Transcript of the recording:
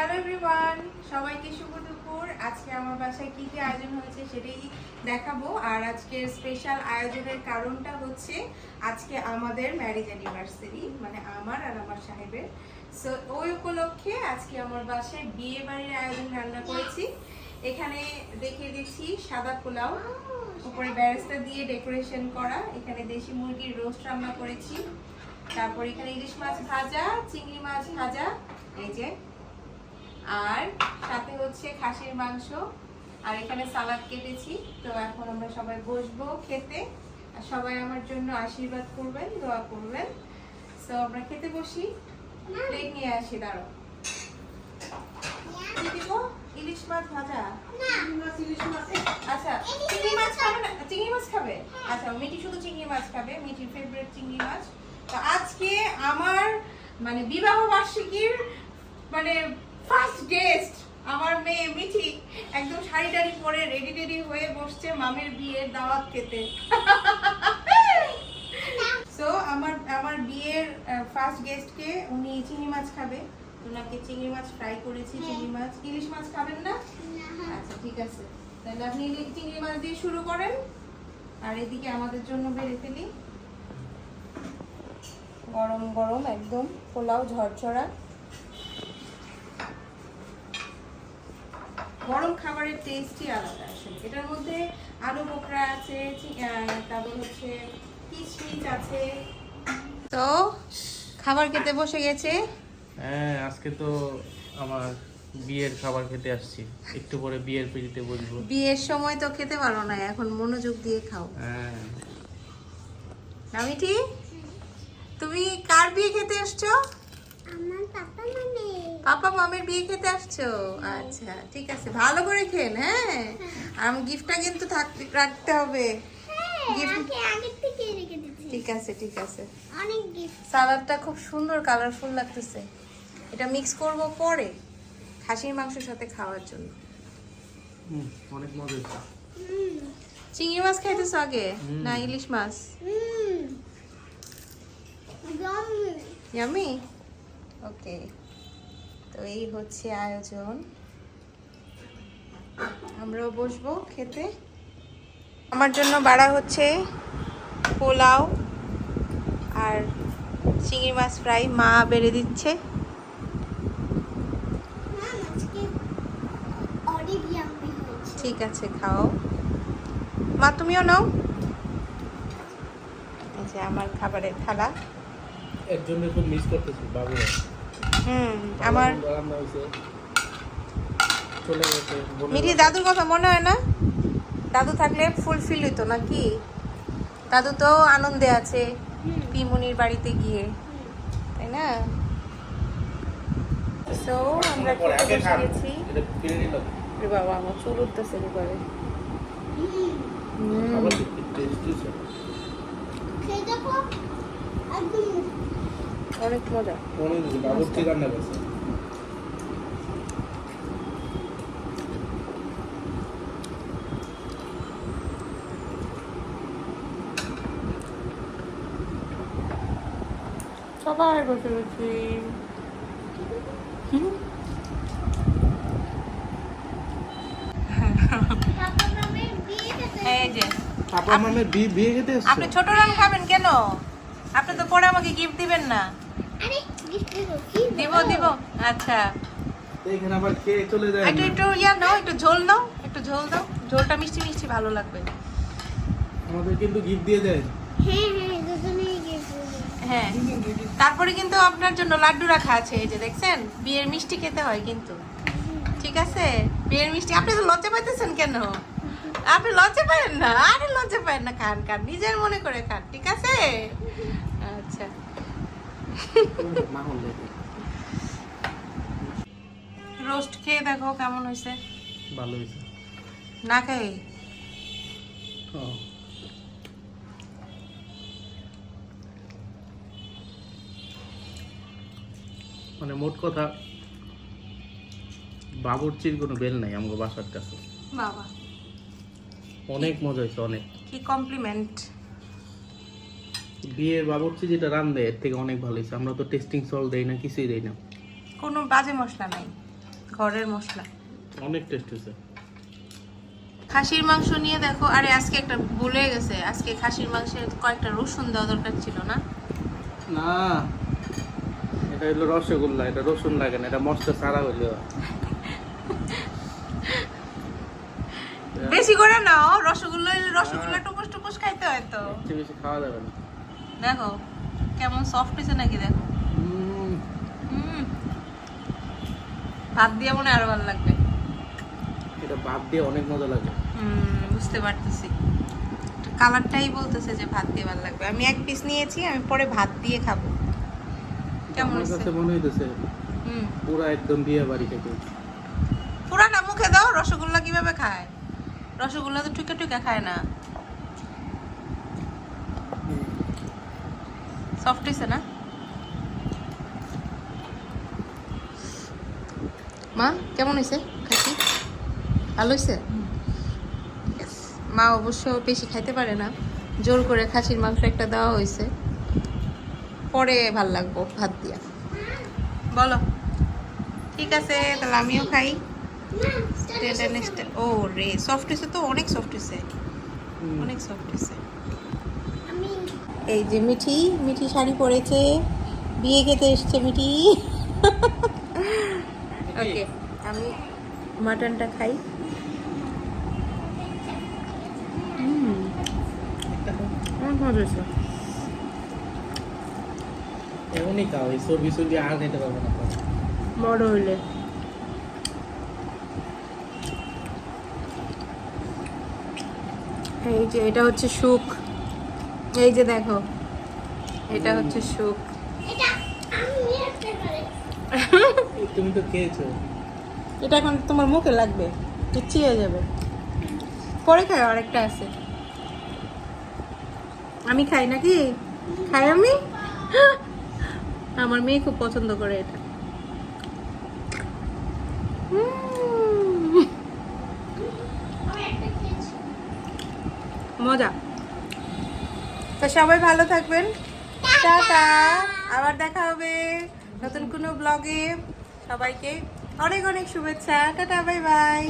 Hello everyone সবাইকে শুভ দুপুর। আজকে আমার বাসায় কি কি আয়োজন হয়েছে সেটাই দেখাবো। আর আজকের স্পেশাল আয়োজনের কারণটা হচ্ছে আজকে আমাদের ম্যারেজ অ্যানিভার্সারি মানে আমার আর আমার সাহেবের। সো ওই উপলক্ষে আজকে আমার বাসায় বিয়ে বাড়ির আয়োজন রান্না করেছি। এখানে দেখে দিচ্ছি সাদা পোলাও, উপরে ব্যারেস্তা দিয়ে ডেকোরেশন করা। এখানে দেশি মুরগির রোস্ট রান্না করেছি। তারপর এখানে ইলিশ মাছ ভাজা, চিংড়ি মাছ ভাজা, এই যে আর সাথে হচ্ছে খাসির মাংস। আর এখানে সালাদ কেটেছি। তো এখন আমরা সবাই বসবো খেতে। আর সবাই আমার জন্য আশীর্বাদ করবেন দোয়া করবেন। তো আমরা খেতে বসি। প্লেট নিয়ে আসি দাঁড়ো ইলিশ মাছ ভাজা? আচ্ছা চিংড়ি মাছ খাবে না? চিংড়ি মাছ খাবে? আচ্ছা মিটি শুধু চিংড়ি মাছ খাবে মিটির ফেভারিট চিংড়ি মাছ। তো আজকে আমার মানে বিবাহ বার্ষিকীর মানে ফার্স্ট গেস্ট আমার মেয়ে মিঠি একদম শাড়ি টাড়ি পরে রেডি টেডি হয়ে বসছে মামের বিয়ের দাওয়াত খেতে। সো আমার আমার বিয়ের ফার্স্ট গেস্টকে উনি চিংড়ি মাছ খাবে। ওনাকে চিংড়ি মাছ ফ্রাই করেছি চিংড়ি মাছ। ইলিশ মাছ খাবেন না? আচ্ছা ঠিক আছে। তাহলে আপনি চিংড়ি মাছ দিয়ে শুরু করেন। আর এদিকে আমাদের জন্য বেড়ে ফেলি। গরম গরম একদম পোলাও ঝরঝরা। গরম খাবারের টেস্টই আলাদা আসলে। এটার মধ্যে আলু বোকরা আছে তারপর হচ্ছে কিশমিশ আছে। তো খাবার খেতে বসে গেছে? হ্যাঁ আজকে তো আমার বিয়ের খাবার খেতে আসছি। একটু পরে বিয়ের পিড়িতে বসবো। বিয়ের সময় তো খেতে পারো না এখন মনোযোগ দিয়ে খাও। হ্যাঁ। নামিটি তুমি কার বিয়ে খেতে আসছো? আমার পাপা মানে পাপা মামের বিয়ে খেতে আসছো? আচ্ছা ঠিক আছে ভালো করে খেন হ্যাঁ? আর আমার গিফটটা কিন্তু থাকতে রাখতে হবে। Gift- আগে আগের থেকে রেখে দিচ্ছি ঠিক আছে ঠিক আছে। অনেক গিফট সালাদটা খুব সুন্দর কালারফুল লাগতেছে। এটা মিক্স করব পরে খাসির মাংসের সাথে খাওয়ার জন্য। হুম, অনেক মজা চিংড়ি মাছ খাইতেছো আগে? না ইলিশ মাছ? হুম. ইয়ামি ওকে তো এই হচ্ছে আয়োজন। আমরাও বসবো খেতে। আমার জন্য বাড়া হচ্ছে পোলাও আর চিংড়ি মাছ ফ্রাই। মা বেড়ে দিচ্ছে। অনেক ঠিক আছে খাও। মা তুমিও নাও। এই যে আমার খাবারের থালা। একজনের খুব মিস করতেছি বাবুরা। হুম, আমার মিঠি, দাদুর কথা মনে হয় না? দাদু থাকলে ফুলফিল হইতো নাকি? দাদু তো আনন্দে আছে পিমনির বাড়িতে গিয়ে, তাই না? সো আমরা খেতে বসে গেছি। বাবা, আমার চুল উঠতেছে এবারে খাবার অনেক মজা। অনেক বাবুর্চি রান্না করছে সবাই বসে এসছো? আপনি ছোট রান খাবেন কেন? আপনি তো পরে আমাকে গিফট দিবেন না। দেবো কি দিব দিব। আচ্ছা। এখানে আবার কে চলে যায়? একটু একটু ইয়া নাও একটু ঝোল নাও একটু ঝোল দাও। ঝোলটা মিষ্টি মিষ্টি ভালো লাগবে। আমাদের কিন্তু গিফট দিয়ে যায় হ্যাঁ হ্যাঁ হ্যাঁ। তারপরে কিন্তু আপনার জন্য লাড্ডু রাখা আছে এই যে দেখছেন? বিয়ের মিষ্টি খেতে হয় কিন্তু। ঠিক আছে? বিয়ের মিষ্টি। আপনি তো লজ্জা পাইতেছেন কেন? আপনি লজ্জা পাবেন না? আরে লজ্জা পাবেন না খান খান। নিজের মনে করে খান ঠিক আছে? আচ্ছা। রোস্ট খেয়ে দেখো কেমন হয়েছে। ভালো হয়েছে। না খেয়ে? হ্যাঁ। মানে মোট কথা বাবুর্চির কোনো বেল নাই আমাকে বাসার কাছে। বাবা। অনেক মজা হয়েছে অনেক। কি কমপ্লিমেন্ট বিয়ের বাবুর্চি যেটা রান্ধে এর থেকে অনেক ভালো হয়েছে। আমরা তো টেস্টিং সল দেই না কিছুই দেই না। কোনো বাজে মশলা নাই ঘরের মশলা। অনেক টেস্ট হয়েছে। খাসির মাংস নিয়ে দেখো আরে আজকে একটা ভুলে গেছে। আজকে খাসির মাংসের কয়েকটা রসুন দেওয়া দরকার ছিল না? না এটা হলো রসগোল্লা এটা রসুন লাগে না এটা মশলা সারা হইল। বেশি করে নাও রসগোল্লা রসগোল্লা টুকুস টুকুস খাইতে হয় তো। বেশি খাওয়া যাবে না। দেখো কেমন সফট হয়েছে নাকি দেখো? ভাত দিয়ে মনে আরও ভালো লাগবে। এটা ভাত দিয়ে অনেক মজা লাগে। হুম বুঝতে পারতেছি। কালারটাই বলতেছে যে ভাত দিয়ে ভালো লাগবে। আমি এক পিস নিয়েছি আমি পরে ভাত দিয়ে খাব। কেমন কাছে মনে হইতেছে হুম। পুরো একদম বিয়ে বাড়ি খেতে পুরাটা মুখে দাও রসগোল্লা কীভাবে খায়? রসগোল্লা তো টুকে টুকে খায় না। সফট হয়েছে না? মা কেমন হয়েছে খাসি ভালো হয়েছে. মা অবশ্য বেশি খাইতে পারে না। জোর করে খাসির মাংস একটা দেওয়া হয়েছে পরে ভালো লাগবো ভাত দিয়া। বলো। ঠিক আছে তাহলে আমিও খাই। ও রে সফট হয়েছে তো? অনেক সফট হয়েছে অনেক সফট হয়েছে এই যে মিঠি মিঠি শাড়ি পরেছে। বিয়ে খেতে এসছে মিঠি। ওকে আমি মাটনটা খাই। হুম। অনেক মজা হয়েছে। এমনই খাও এই চর্বি চর্বি আর নিতে পারব না। বড় হইলে। এই যে এটা হচ্ছে সুখ। এই যে দেখো এটা হচ্ছে সুখ। তুমি তো খেয়েছো। এটা এখন তোমার মুখে লাগবে ইচ্ছি হয়ে যাবে। পরে খাই আরেকটা আছে। আমি খাই নাকি? খাই আমি? আমার মেয়ে খুব পছন্দ করে এটা। মজা। তো সবাই ভালো থাকবেন। টাটা। আবার দেখা হবে নতুন কোনো ব্লগে সবাইকে অনেক অনেক শুভেচ্ছা। Tata bye bye.